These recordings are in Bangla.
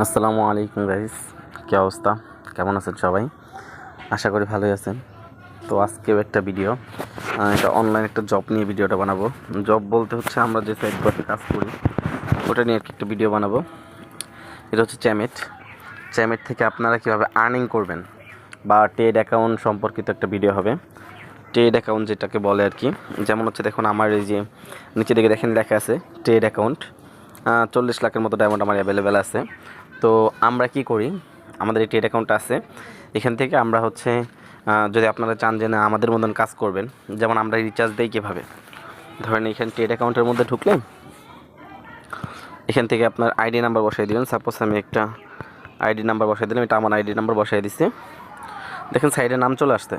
আসসালামু আলাইকুম গাইস কী অবস্থা? কেমন আছেন সবাই? আশা করি ভালোই আছেন। তো আজকেও একটা ভিডিও এটা অনলাইন একটা জব নিয়ে ভিডিওটা বানাবো। জব বলতে হচ্ছে আমরা যে সাইটগুলোতে কাজ করি, ওটা নিয়ে একটা ভিডিও বানাবো। এটা হচ্ছে চ্যামেট চ্যামেট থেকে আপনারা কীভাবে আর্নিং করবেন বা টেড অ্যাকাউন্ট সম্পর্কিত একটা ভিডিও হবে। ট্রেড অ্যাকাউন্ট যেটাকে বলে আর কি, যেমন হচ্ছে দেখুন আমার এই যে, নিচে দিকে দেখেন লেখা আছে ট্রেড অ্যাকাউন্ট চল্লিশ লাখের মতো ডায়মন্ড আমার অ্যাভেলেবেল আছে। তো আমরা কি করি? আমাদের এই ট্রেড অ্যাকাউন্ট আছে। এখান থেকে আমরা হচ্ছে যদি আপনারা চান যে না, আমাদের মতন কাজ করবেন, যেমন আমরা রিচার্জ দিই কীভাবে? ধরেন এখানে ট্রেড অ্যাকাউন্টের মধ্যে ঢুকলে এখান থেকে আপনার আইডি নাম্বার বসাই দিবেন। সাপোজ আমি একটা আইডি নাম্বার বসাই দিলাম, এটা আমার আইডি নাম্বার বসাই দিছি। দেখেন সাইডে নাম চলে আসতে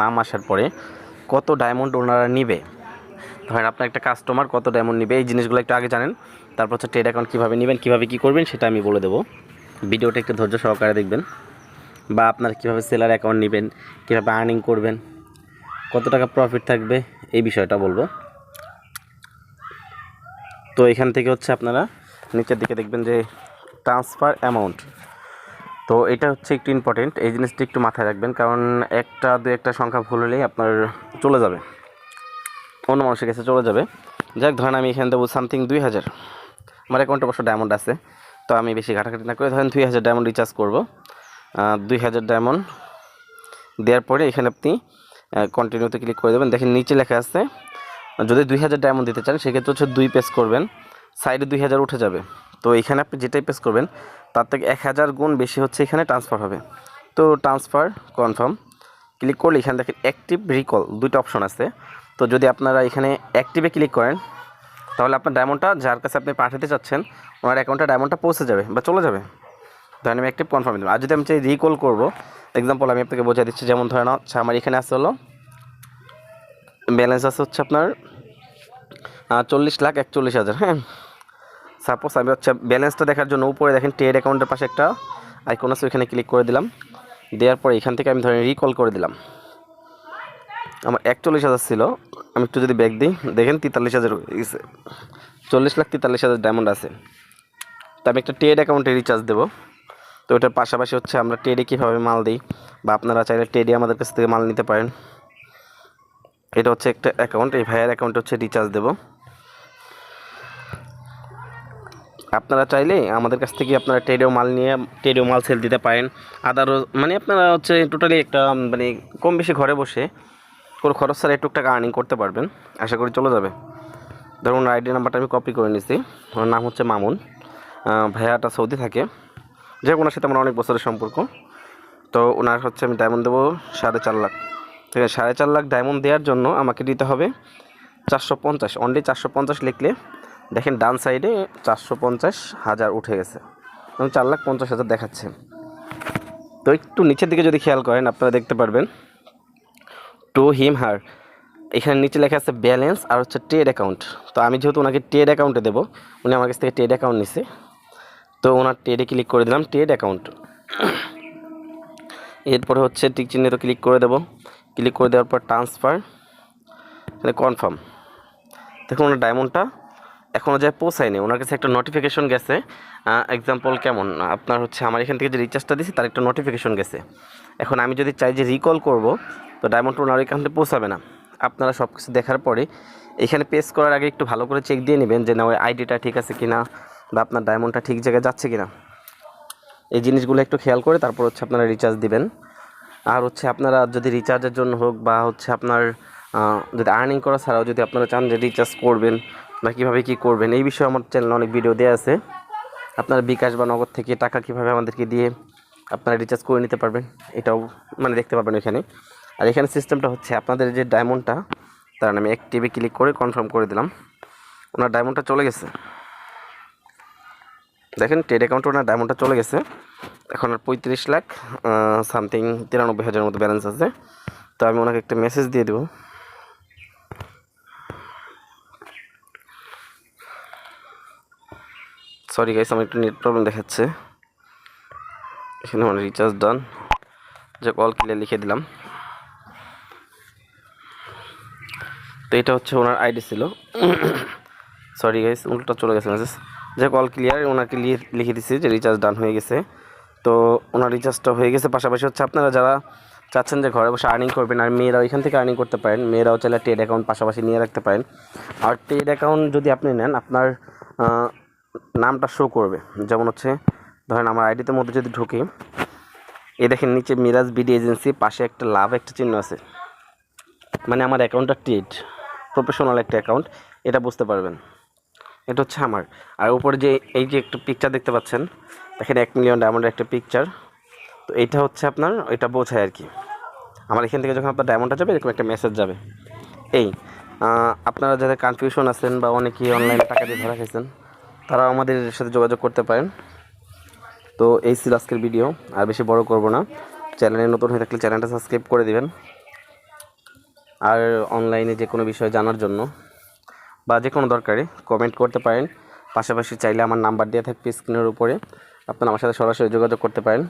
নাম আসার পরে কত ডায়মন্ড ওনারা নিবে? ধরেন আপনার একটা কাস্টমার কত ডায়মন্ড নেবে, এই জিনিসগুলো একটু আগে জানেন। তারপর হচ্ছে ট্রেড অ্যাকাউন্ট কীভাবে নেবেন, কীভাবে কী করবেন, সেটা আমি বলে দেবো। ভিডিওটা একটু ধৈর্য সহকারে দেখবেন। বা আপনার কীভাবে সেলার অ্যাকাউন্ট নেবেন, কীভাবে আর্নিং করবেন, কত টাকা প্রফিট থাকবে, এই বিষয়টা বলব। তো এখান থেকে হচ্ছে আপনারা নিচের দিকে দেখবেন যে ট্রান্সফার অ্যামাউন্ট তো এটা হচ্ছে একটু ইম্পর্টেন্ট এই জিনিসটি একটু মাথায় রাখবেন, কারণ একটা দু একটা সংখ্যা ভুল হলেই আপনার চলে যাবে। অন্য মানুষের কাছে চলে যাবে। যাক, ধরেন আমি এখানে দেবো সামথিং দুই হাজার। আমার অ্যাকাউন্টে অবশ্য ডায়মন্ড আছে, তো আমি বেশি ঘাটাঘাটি না করে ধরেন দুই হাজার ডায়মন্ড রিচার্জ করব। দুই হাজার ডায়মন্ড দেওয়ার পরে এখানে আপনি কন্টিনিউতে ক্লিক করে দেবেন। দেখেন নিচে লেখা আছে, যদি দুই হাজার ডায়মন্ড দিতে চান, সেক্ষেত্রে হচ্ছে দুই পেস করবেন সাইডে দুই হাজার উঠে যাবে। তো এখানে আপনি যেটাই পেস করবেন, তার থেকে এক হাজার গুণ বেশি হচ্ছে এখানে ট্রান্সফার হবে। তো ট্রান্সফার কনফার্ম ক্লিক করলে এখানে দেখেন অ্যাক্টিভ রিকল দুইটা অপশন আছে। তো যদি আপনারা এখানে অ্যাক্টিভে ক্লিক করেন, তাহলে আপনার ডায়মন্ডটা যার কাছে আপনি পাঠাতে চাচ্ছেন, ওনার অ্যাকাউন্টে ডায়মন্ডটা পৌঁছে যাবে বা চলে যাবে। ধরেন আমি অ্যাক্টিভ কনফার্ম দেবো আর যদি আমি চাই রিকল করব এক্সাম্পল আমি আপনাকে বোঝাই দিচ্ছি, যেমন ধরেন আচ্ছা আমার এখানে আছে হলো ব্যালেন্স আছে হচ্ছে আপনার চল্লিশ লাখ একচল্লিশ হাজার হ্যাঁ? সাপোজ আমি হচ্ছে ব্যালেন্সটা দেখার জন্য উপরে দেখেন ট্রেড অ্যাকাউন্টের পাশে একটা আইকন আছে, ওইখানে ক্লিক করে দিলাম। দেওয়ার পরে এখান থেকে আমি ধরেন রিকল করে দিলাম। আমার একচল্লিশ হাজার ছিল আমি একটু যদি ব্যাগ দিই, দেখেন তেতাল্লিশ হাজার চল্লিশ লাখ তেতাল্লিশ হাজার ডায়মন্ড আছে। তো আমি একটা ট্রেড অ্যাকাউন্টে রিচার্জ দেবো। তো ওটার পাশাপাশি হচ্ছে আমরা ট্রেডে কীভাবে মাল দিই, বা আপনারা চাইলে ট্রেডে আমাদের কাছ থেকে মাল নিতে পারেন। এটা হচ্ছে একটা অ্যাকাউন্ট এই ভাইয়ের অ্যাকাউন্ট হচ্ছে রিচার্জ দেবো। আপনারা চাইলে আমাদের কাছ থেকে আপনারা ট্রেডেও মাল নিয়ে ট্রেডেও মাল সেল দিতে পারেন। আদারও মানে আপনারা হচ্ছে টোটালি একটা মানে কম বেশি ঘরে বসে কোনো খরচ ছাড়া একটু টাকা আর্নিং করতে পারবেন। আশা করি চলে যাবে। ধরুন আইডি নাম্বারটা আমি কপি করে নিছি। ওনার নাম হচ্ছে মামুন। ভাইয়াটা সৌদি থাকে। যে ওনার সাথে আমার অনেক বছরের সম্পর্ক। তো ওনার হচ্ছে আমি ডায়মন্ড দেবো সাড়ে চার লাখ। ঠিক আছে, সাড়ে চার লাখ ডায়মন্ড দেওয়ার জন্য আমাকে দিতে হবে চারশো পঞ্চাশ। অনলি চারশো পঞ্চাশ লিখলে, দেখেন ডান সাইডে চারশো পঞ্চাশ হাজার উঠে গেছে। এবং চার লাখ পঞ্চাশ হাজার দেখাচ্ছে। তো একটু নিচের দিকে যদি খেয়াল করেন, আপনারা দেখতে পারবেন। টু হিম হার এখানে নিচে লেখা আছে ব্যালেন্স আর হচ্ছে ট্রেড অ্যাকাউন্ট তো আমি যেহেতু ওনাকে ট্রেড অ্যাকাউন্টে দেবো, উনি আমার কাছ থেকে ট্রেড অ্যাকাউন্ট নিছে। তো ওনার ট্রেডে ক্লিক করে দিলাম ট্রেড অ্যাকাউন্ট এরপরে হচ্ছে টিক তো ক্লিক করে দেবো। ক্লিক করে দেওয়ার পর ট্রান্সফার কনফার্ম দেখুন ওনার ডায়মন্ডটা এখনও যায় পৌঁছায়নি। ওনার কাছে একটা নোটিফিকেশন গেছে। এক্সাম্পল কেমন? আপনার হচ্ছে আমার এখান থেকে যে রিচার্জটা দিয়েছি তার একটা নোটিফিকেশন গেছে। এখন আমি যদি চাই যে রিকল করব তো ডায়মন্ড ওনার এখান থেকে পৌঁছাবে না। আপনারা সব কিছু দেখার পরে এখানে পেস করার আগে একটু ভালো করে চেক দিয়ে নেবেন যে না, ওই আইডিটা ঠিক আছে কিনা বা আপনার ডায়মন্ডটা ঠিক জায়গায় যাচ্ছে কিনা। এই জিনিসগুলো একটু খেয়াল করে তারপর হচ্ছে আপনারা রিচার্জ দিবেন। আর হচ্ছে আপনারা যদি রিচার্জের জন্য হোক বা হচ্ছে আপনার যদি আর্নিং করা ছাড়াও যদি আপনারা চান যে রিচার্জ করবেন বা কীভাবে কী করবেন, এই বিষয়ে আমার চ্যানেলে অনেক ভিডিও দেওয়া আছে। আপনারা বিকাশ বা নগদ থেকে টাকা কীভাবে আমাদেরকে দিয়ে আপনারা রিচার্জ করে নিতে পারবেন, এটাও মানে দেখতে পারবেন এখানে। আর এখানে সিস্টেমটা হচ্ছে আপনাদের যে ডায়মন্ডটা তার আমি অ্যাক্টিভে ক্লিক করে কনফার্ম করে দিলাম। ওনার ডায়মন্ডটা চলে গেছে। দেখেন ট্রেড অ্যাকাউন্টে ওনার ডায়মন্ডটা চলে গেছে। এখন আর পঁয়ত্রিশ লাখ সামথিং তিরানব্বই হাজারের মতো ব্যালেন্স আছে। তো আমি ওনাকে একটা মেসেজ দিয়ে দেবো। সরি গাইস আমার একটু নেট প্রবলেম দেখাচ্ছে। এখানে আমার রিচার্জ ডান যে কল ক্লিয়ার লিখে দিলাম। তো এটা হচ্ছে ওনার আইডি ছিল। সরি গাইস উল্টো চলে গেছে মেসেজ যে কল ক্লিয়ার ওনাকে লিখে দিছি যে রিচার্জ ডান হয়ে গেছে। তো ওনার রিচার্জটা হয়ে গেছে। পাশাপাশি হচ্ছে আপনারা যারা চাচ্ছেন যে ঘরে বসে আর্নিং করবেন, আর মেয়েরাও এখান থেকে আর্নিং করতে পারেন, মেয়েরাও চাইলে টেড অ্যাকাউন্ট পাশাপাশি নিয়ে রাখতে পারেন। আর ট্রেড অ্যাকাউন্ট যদি আপনি নেন, আপনার নামটা শো করবে। যেমন হচ্ছে, ধরেন আমার আইডিতে মধ্যে যদি ঢুকি, এই দেখেন নিচে মিরাজ বিডি এজেন্সি পাশে একটা লাভ, একটা চিহ্ন আছে। মানে আমার অ্যাকাউন্টটা টেড প্রফেশনাল একটা অ্যাকাউন্ট, এটা বুঝতে পারবেন। এটা হচ্ছে আমার। আর উপরে যে, এই যে একটা পিকচার দেখতে পাচ্ছেন, দেখেন এক মিলিয়ন ডায়মন্ডের একটা পিকচার তো এইটা হচ্ছে আপনার, এটা বোঝায় আর কি। আমার এখান থেকে যখন আপনার ডায়মন্ডটা যাবে, এরকম একটা মেসেজ যাবে। এই আপনারা যাদের কনফিউশন আছেন বা অনেকেই অনলাইনে টাকা দিয়ে ধরা খাইছেন তারা আমাদের সাথে যোগাযোগ করতে পারেন। তো এই ছিল আজকের ভিডিও আর বেশি বড় করব না। চ্যানেলে নতুন হয়ে থাকলে চ্যানেলটা সাবস্ক্রাইব করে দিবেন। আর অনলাইনে যে কোনো বিষয় জানার জন্য বা যে কোনো দরকারে কমেন্ট করতে পারেন। পাশাপাশি চাইলে আমার নাম্বার দেওয়া থাকবে স্ক্রিনের উপরে। আপনারা আমার সাথে সরাসরি যোগাযোগ করতে পারেন।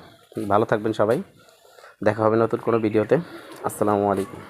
ভালো থাকবেন সবাই। দেখা হবে নতুন কোনো ভিডিওতে আসসালামু আলাইকুম।